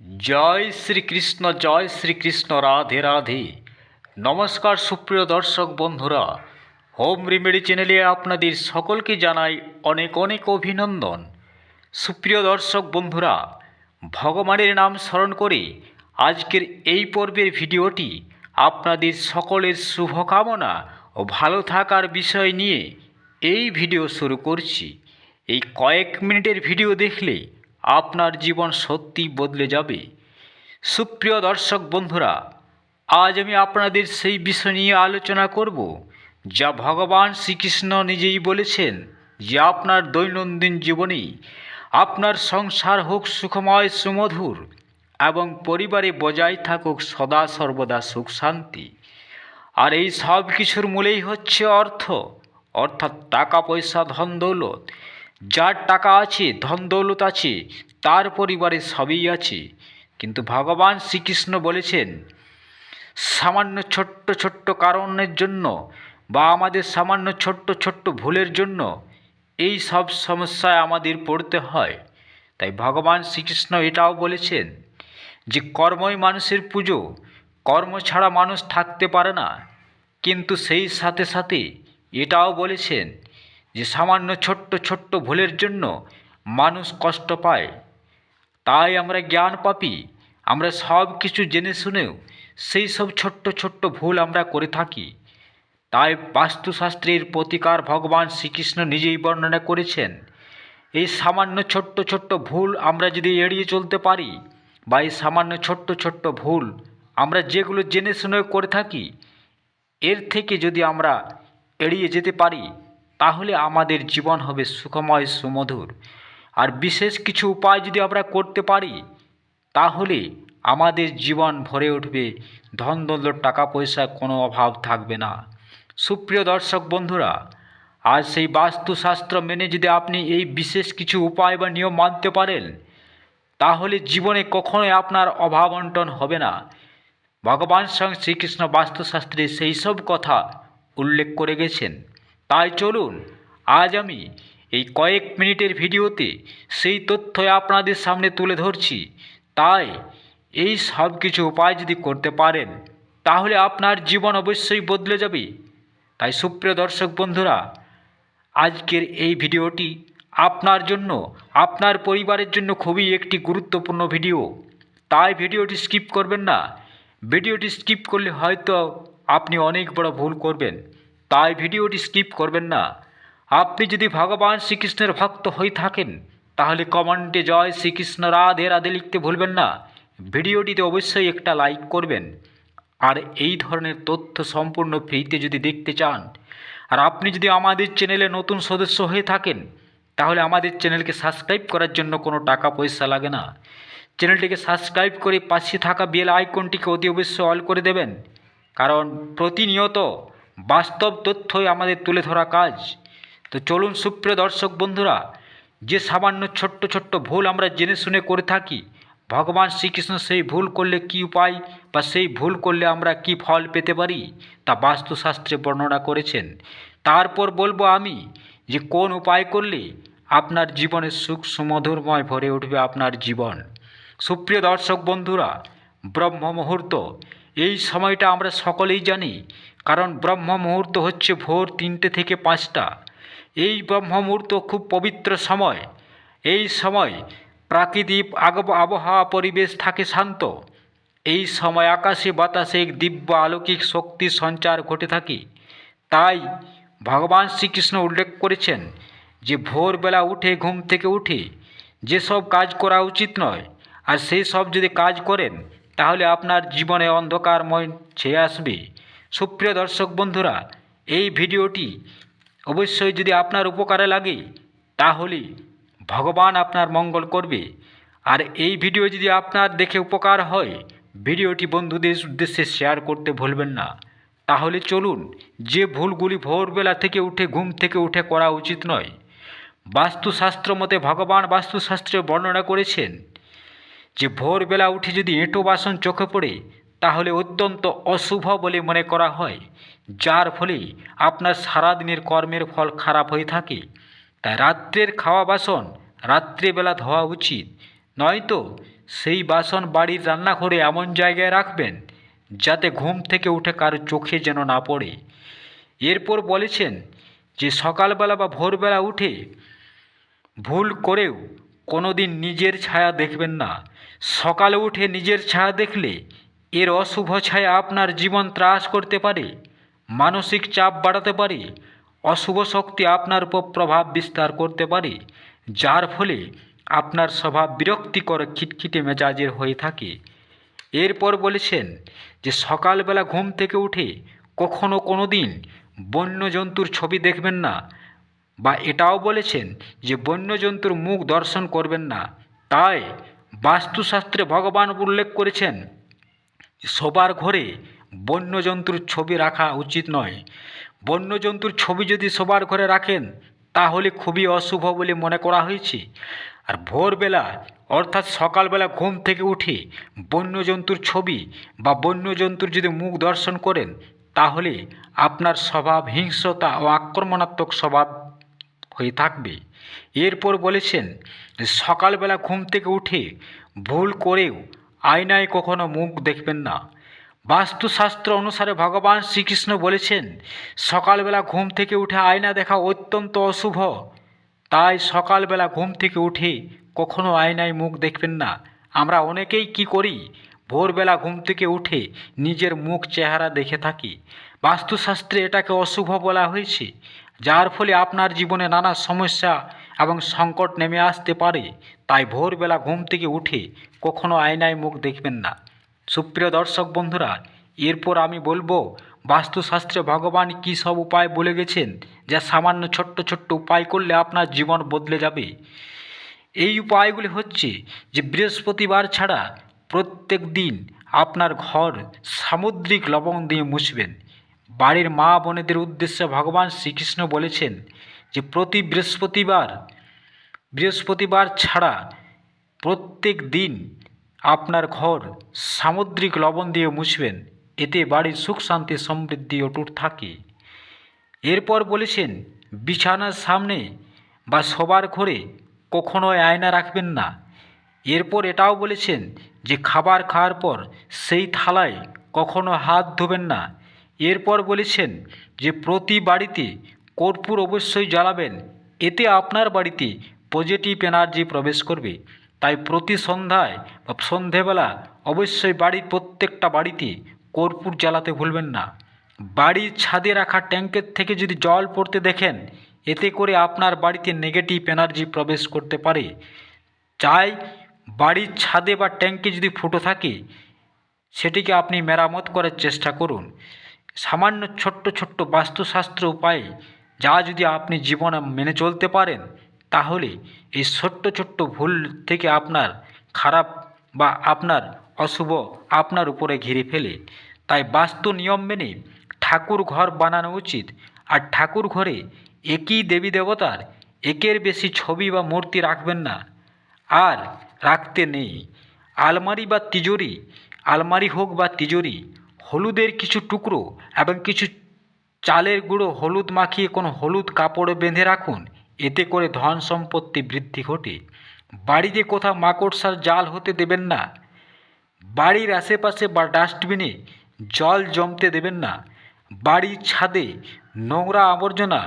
জয় শ্রীকৃষ্ণ জয় শ্রীকৃষ্ণ, রাধে রাধে। নমস্কার সুপ্রিয় দর্শক বন্ধুরা। হোম রেমেডি চ্যানেলে আপনাদের সকলকে জানাই অনেক অনেক অভিনন্দন। সুপ্রিয় দর্শক বন্ধুরা, ভগবানের নাম স্মরণ করে আজকের এই পর্বের ভিডিওটি আপনাদের সকলের শুভকামনা ও ভালো থাকার বিষয় নিয়ে এই ভিডিও শুরু করছি। এই কয়েক মিনিটের ভিডিও দেখলে আপনার জীবন সত্যি বদলে যাবে। সুপ্রিয় দর্শক বন্ধুরা, আজ আমি আপনাদের সেই বিষয় নিয়ে আলোচনা করব, যা ভগবান শ্রীকৃষ্ণ নিজেই বলেছেন যে আপনার দৈনন্দিন জীবনে আপনার সংসার হোক সুখময় সুমধুর এবং পরিবারে বজায় থাকুক সদা সর্বদা সুখ শান্তি। আর এই সব কিছুর মূলেই হচ্ছে অর্থ, অর্থাৎ টাকা পয়সা ধন দৌলত যার টাকা আছে, ধন দৌলত আছে, তার পরিবারে সবই আছে। কিন্তু ভগবান শ্রীকৃষ্ণ বলেছেন, সামান্য ছোট্ট ছোট্ট কারণের জন্য বা আমাদের সামান্য ছোট্ট ছোট্ট ভুলের জন্য এই সব সমস্যায় আমাদের পড়তে হয়। তাই ভগবান শ্রীকৃষ্ণ এটাও বলেছেন যে, কর্মই মানুষের পুজো, কর্ম ছাড়া মানুষ থাকতে পারে না। কিন্তু সেই সাথে সাথে এটাও বলেছেন যে সামান্য ছোট্ট ছোট্ট ভুলের জন্য মানুষ কষ্ট পায়। তাই আমরা জ্ঞান পাপি, আমরা সব কিছু জেনে শুনেও সেই সব ছোট্ট ছোট্ট ভুল আমরা করে থাকি। তাই বাস্তুশাস্ত্রের প্রতিকার ভগবান শ্রীকৃষ্ণ নিজেই বর্ণনা করেছেন, এই সামান্য ছোট্ট ছোট্ট ভুল আমরা যদি এড়িয়ে চলতে পারি বা এই সামান্য ছোট্ট ছোট্ট ভুল আমরা যেগুলো জেনে শুনে করে থাকি, এর থেকে যদি আমরা এড়িয়ে যেতে পারি তাহলে আমাদের জীবন হবে সুখময়, সুমধুর। আর বিশেষ কিছু উপায় যদি আমরা করতে পারি, তাহলে আমাদের জীবন ভরে উঠবে। ধন দৌলত টাকা পয়সা কোনো অভাব থাকবে না। সুপ্রিয় দর্শক বন্ধুরা, আর সেই বাস্তুশাস্ত্র মেনে যদি আপনি এই বিশেষ কিছু উপায় বা নিয়ম মানতে পারেন, তাহলে জীবনে কখনোই আপনার অভাব অন্টন হবে না। ভগবান স্বয়ং শ্রীকৃষ্ণ বাস্তুশাস্ত্রে সেই সব কথা উল্লেখ করে গেছেন। তাই চলুন, আজ আমি এই কয়েক মিনিটের ভিডিওতে সেই তথ্য আপনাদের সামনে তুলে ধরছি। তাই এই সব কিছু উপায় যদি করতে পারেন, তাহলে আপনার জীবন অবশ্যই বদলে যাবে। তাই সুপ্রিয় দর্শক বন্ধুরা, আজকের এই ভিডিওটি আপনার জন্য, আপনার পরিবারের জন্য খুবই একটি গুরুত্বপূর্ণ ভিডিও। তাই ভিডিওটি স্কিপ করবেন না। ভিডিওটি স্কিপ করলে হয়তো আপনি অনেক বড় ভুল করবেন। তাই ভিডিওটি স্কিপ করবেন না। আপনি যদি ভগবান শ্রীকৃষ্ণের ভক্ত হয়ে থাকেন, তাহলে কমেন্টে জয় শ্রীকৃষ্ণ, রাধে রাধে লিখতে ভুলবেন না। ভিডিওটিতে অবশ্যই একটা লাইক করবেন। আর এই ধরনের তথ্য সম্পূর্ণ ফ্রিতে যদি দেখতে চান, আর আপনি যদি আমাদের চ্যানেলে নতুন সদস্য হয়ে থাকেন, তাহলে আমাদের চ্যানেলকে সাবস্ক্রাইব করার জন্য কোনো টাকা পয়সা লাগে না। চ্যানেলটিকে সাবস্ক্রাইব করে পাশে থাকা বেল আইকনটিকে অতি অবশ্যই অল করে দেবেন। কারণ প্রতিনিয়ত বাস্তব তথ্যই আমাদের তুলে ধরা কাজ। তো চলুন সুপ্রিয় দর্শক বন্ধুরা, যে সামান্য ছোট্ট ছোট্ট ভুল আমরা জেনে শুনে করে থাকি, ভগবান শ্রীকৃষ্ণ সেই ভুল করলে কি উপায় বা সেই ভুল করলে আমরা কি ফল পেতে পারি, তা বাস্তুশাস্ত্রে বর্ণনা করেছেন। তারপর বলব আমি যে কোন উপায় করলে আপনার জীবনে সুখ সুমধুরময় ভরে উঠবে আপনার জীবন। সুপ্রিয় দর্শক বন্ধুরা ব্রহ্ম মুহূর্ত এই সময়টা আমরা সকলেই জানি, কারণ ব্রহ্ম মুহূর্ত হচ্ছে ভোর তিনটে থেকে পাঁচটা। এই ব্রহ্ম মুহূর্ত খুব পবিত্র সময়। এই সময় প্রাকৃতিক আবহাওয়া পরিবেশ থাকে শান্ত। এই সময় আকাশে বাতাসে দিব্য আলৌকিক শক্তির সঞ্চার ঘটে থাকে। তাই ভগবান শ্রীকৃষ্ণ উল্লেখ করেছেন যে ভোরবেলা উঠে, ঘুম থেকে উঠে যেসব কাজ করা উচিত নয়, আর সেই সব যদি কাজ করেন তাহলে আপনার জীবনে অন্ধকারময় ছেয়ে আসবে। সুপ্রিয় দর্শক বন্ধুরা, এই ভিডিওটি অবশ্যই যদি আপনার উপকারে লাগে, তাহলে ভগবান আপনার মঙ্গল করবে। আর এই ভিডিও যদি আপনার দেখে উপকার হয়, ভিডিওটি বন্ধুদের উদ্দেশ্যে শেয়ার করতে ভুলবেন না। তাহলে চলুন, যে ভুলগুলি ভোরবেলা থেকে উঠে, ঘুম থেকে উঠে করা উচিত নয়। বাস্তুশাস্ত্র মতে ভগবান বাস্তুশাস্ত্রে বর্ণনা করেছেন যে ভোরবেলা উঠে যদি এঁটো বাসন চোখে পড়ে, তাহলে অত্যন্ত অশুভ বলে মনে করা হয়, যার ফলে আপনার সারাদিনের কর্মের ফল খারাপ হয়ে থাকে। তাই রাত্রের খাওয়া বাসন রাত্রেবেলা ধোয়া উচিত। নয়তো সেই বাসন বাড়ির রান্নাঘরে এমন জায়গায় রাখবেন, যাতে ঘুম থেকে উঠে কারও চোখে যেন না পড়ে। এরপর বলেছেন যে সকালবেলা বা ভোরবেলা উঠে ভুল করেও কোনো দিন নিজের ছায়া দেখবেন না। সকালে উঠে নিজের ছায়া দেখলে এর অশুভ ছায়া আপনার জীবন ত্রাস করতে পারে, মানসিক চাপ বাড়াতে পারে, অশুভ শক্তি আপনার উপর প্রভাব বিস্তার করতে পারে, যার ফলে আপনার স্বভাব বিরক্তিকর খিটখিটে মেজাজের হয়ে থাকে। এরপর বলেছেন যে সকালবেলা ঘুম থেকে উঠে কখনো কোনো দিন বন্য জন্তুর ছবি দেখবেন না বা এটাও বলেছেন যে বন্যজন্তুর মুখ দর্শন করবেন না। তাই বাস্তুশাস্ত্রে ভগবান উল্লেখ করেছেন সবার ঘরে বন্যজন্তুর ছবি রাখা উচিত নয়। বন্যজন্তুর ছবি যদি সবার ঘরে রাখেন, তাহলে খুবই অশুভ বলে মনে করা হয়েছে। আর ভোরবেলা, অর্থাৎ সকালবেলা ঘুম থেকে উঠে বন্যজন্তুর ছবি বা বন্যজন্তুর যদি মুখ দর্শন করেন, তাহলে আপনার স্বভাব হিংস্রতা ও আক্রমণাত্মক স্বভাব হয়ে থাকবে। এরপর বলেছেন, সকালবেলা ঘুম থেকে উঠে ভুল করেও আয়নায় কখনো মুখ দেখবেন না। বাস্তুশাস্ত্র অনুসারে ভগবান শ্রীকৃষ্ণ বলেছেন, সকালবেলা ঘুম থেকে উঠে আয়না দেখা অত্যন্ত অশুভ। তাই সকালবেলা ঘুম থেকে উঠে কখনো আয়নায় মুখ দেখবেন না। আমরা অনেকেই কি করি? ভোরবেলা ঘুম থেকে উঠে নিজের মুখ চেহারা দেখে থাকি। বাস্তুশাস্ত্রে এটাকে অশুভ বলা হয়েছে। যার ফলে আপনার জীবনে নানা সমস্যা এবং সংকট নেমে আসতে পারে। তাই ভোরবেলা ঘুম থেকে উঠে কখনো আয়নায় মুখ দেখবেন না। সুপ্রিয় দর্শক বন্ধুরা, এরপর আমি বলব, বাস্তুশাস্ত্রে ভগবান কী সব উপায় বলে গেছেন যা সামান্য ছোট্ট ছোট্ট উপায় করলে আপনার জীবন বদলে যাবে? এই উপায়গুলি হচ্ছে যে বৃহস্পতিবার ছাড়া প্রত্যেক দিন আপনার ঘর সামুদ্রিক লবণ দিয়ে মুছবেন। বাড়ির মা বোনেদের উদ্দেশ্যে ভগবান শ্রীকৃষ্ণ বলেছেন যে প্রতি বৃহস্পতিবার বৃহস্পতিবার ছাড়া প্রত্যেক দিন আপনার ঘর সামুদ্রিক লবণ দিয়ে মুছবেন। এতে বাড়ির সুখ, শান্তি, সমৃদ্ধি অটুট থাকে। এরপর বলেছেন, বিছানার সামনে বা সবার ঘরে কখনো আয়না রাখবেন না। এরপর এটাও বলেছেন যে খাবার খাওয়ার পর সেই থালায় কখনো হাত ধোবেন না। এরপর বলেছেন যে প্রতি বাড়িতে কর্পূর অবশ্যই জ্বালাবেন, এতে আপনার বাড়িতে পজিটিভ এনার্জি প্রবেশ করবে। তাই প্রতি সন্ধ্যায় বা সন্ধেবেলা অবশ্যই বাড়ির প্রত্যেকটা বাড়িতে কর্পূর জ্বালাতে ভুলবেন না। বাড়ির ছাদে রাখা ট্যাঙ্কের থেকে যদি জল পড়তে দেখেন, এতে করে আপনার বাড়িতে নেগেটিভ এনার্জি প্রবেশ করতে পারে। চাই বাড়ির ছাদে বা ট্যাঙ্কে যদি ফুটো থাকে, সেটিকে আপনি মেরামত করার চেষ্টা করুন। সামান্য ছোট্ট ছোট্ট বাস্তুশাস্ত্র উপায়ে যা যদি আপনি জীবনে মেনে চলতে পারেন, তাহলে এই ছোট্ট ছোট্ট ভুল থেকে আপনার খারাপ বা আপনার অশুভ আপনার উপরে ঘিরে ফেলে। তাই বাস্তু নিয়ম মেনে ঠাকুর ঘর বানানো উচিত। আর ঠাকুর ঘরে একই দেবী দেবতার একের বেশি ছবি বা মূর্তি রাখবেন না। আর রাখতে নেই। আলমারি বা তিজোরি, আলমারি হোক বা তিজোরি হলুদের কিছু টুকরো এবং কিছু চালের গুঁড়ো হলুদ মাখিয়ে কোনো হলুদ কাপড়ে বেঁধে রাখুন। এতে করে ধন সম্পত্তি বৃদ্ধি ঘটে। বাড়িতে কোথাও মাকড়সার জাল হতে দেবেন না। বাড়ির আশেপাশে বা ডাস্টবিনে জল জমতে দেবেন না। বাড়ির ছাদে নোংরা আবর্জনা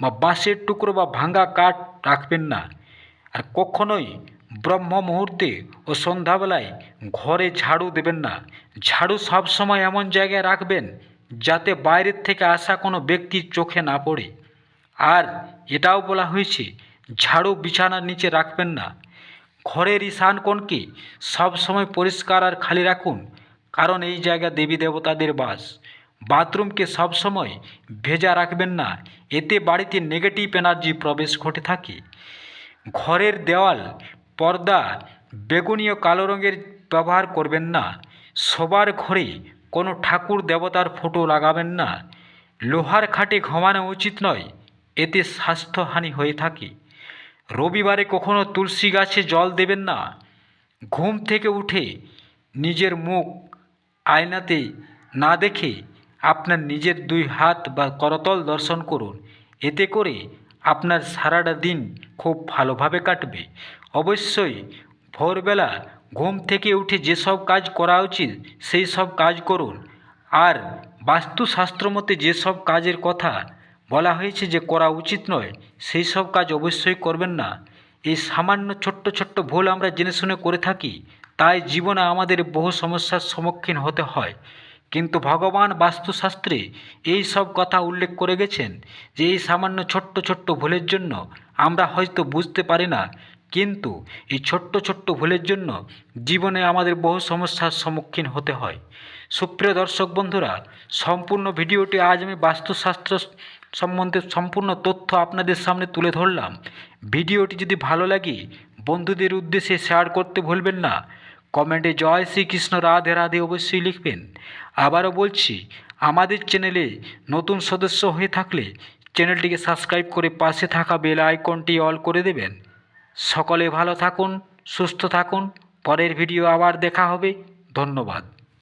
বা বাঁশের টুকরো বা ভাঙা কাঠ রাখবেন না। আর কখনোই ব্রহ্ম মুহূর্তে ও সন্ধ্যাবেলায় ঘরে ঝাড়ু দেবেন না। ঝাড়ু সবসময় এমন জায়গায় রাখবেন যাতে বাইরের থেকে আসা কোনো ব্যক্তির চোখে না পড়ে। আর এটাও বলা হয়েছে, ঝাড়ু বিছানার নিচে রাখবেন না। ঘরের ঈশান সবসময় পরিষ্কার আর খালি রাখুন, কারণ এই জায়গা দেবী দেবতাদের বাস। বাথরুমকে সবসময় ভেজা রাখবেন না, এতে বাড়িতে নেগেটিভ এনার্জি প্রবেশ ঘটে থাকে। ঘরের দেওয়াল পর্দা বেগুনি ও কালো রঙের ব্যবহার করবেন না। সবার ঘরে কোনো ঠাকুর দেবতার ফটো লাগাবেন না। লোহার খাটে ঘুমানো উচিত নয়, এতে স্বাস্থ্যহানি হয়ে থাকে। রবিবারে কখনো তুলসী গাছে জল দেবেন না। ঘুম থেকে উঠে নিজের মুখ আয়নাতে না দেখে আপনার নিজের দুই হাত বা করতল দর্শন করুন। এতে করে আপনার সারাটা দিন খুব ভালোভাবে কাটবে। অবশ্যই ভোরবেলা ঘুম থেকে উঠে যেসব কাজ করা উচিত, সেই সব কাজ করুন। আর বাস্তুশাস্ত্র মতে যেসব কাজের কথা বলা হয়েছে যে করা উচিত নয়, সেই সব কাজ অবশ্যই করবেন না। এই সামান্য ছোট্ট ছোট্ট ভুল আমরা জেনে শুনে করে থাকি, তাই জীবনে আমাদের বহু সমস্যার সম্মুখীন হতে হয়। কিন্তু ভগবান বাস্তুশাস্ত্রে এই সব কথা উল্লেখ করে গেছেন যে এই সামান্য ছোট্ট ছোট্ট ভুলের জন্য আমরা হয়তো বুঝতে পারি না কিন্তু এই ছোট্ট ছোট্ট ভুলের জন্য জীবনে আমাদের বহু সমস্যার সম্মুখীন হতে হয়। সুপ্রিয় দর্শক বন্ধুরা, সম্পূর্ণ ভিডিওটি আজ আমি বাস্তুশাস্ত্র সম্বন্ধে সম্পূর্ণ তথ্য আপনাদের সামনে তুলে ধরলাম। ভিডিওটি যদি ভালো লাগে, বন্ধুদের উদ্দেশ্যে শেয়ার করতে ভুলবেন না। কমেন্টে জয় শ্রীকৃষ্ণ, রাধে রাধে অবশ্যই লিখবেন। আবারও বলছি, আমাদের চ্যানেলে নতুন সদস্য হয়ে থাকলে চ্যানেলটিকে সাবস্ক্রাইব করে পাশে থাকা বেল আইকনটি অল করে দেবেন। সকলে ভালো থাকুন সুস্থ থাকুন। পরের ভিডিও আবার দেখা হবে। ধন্যবাদ।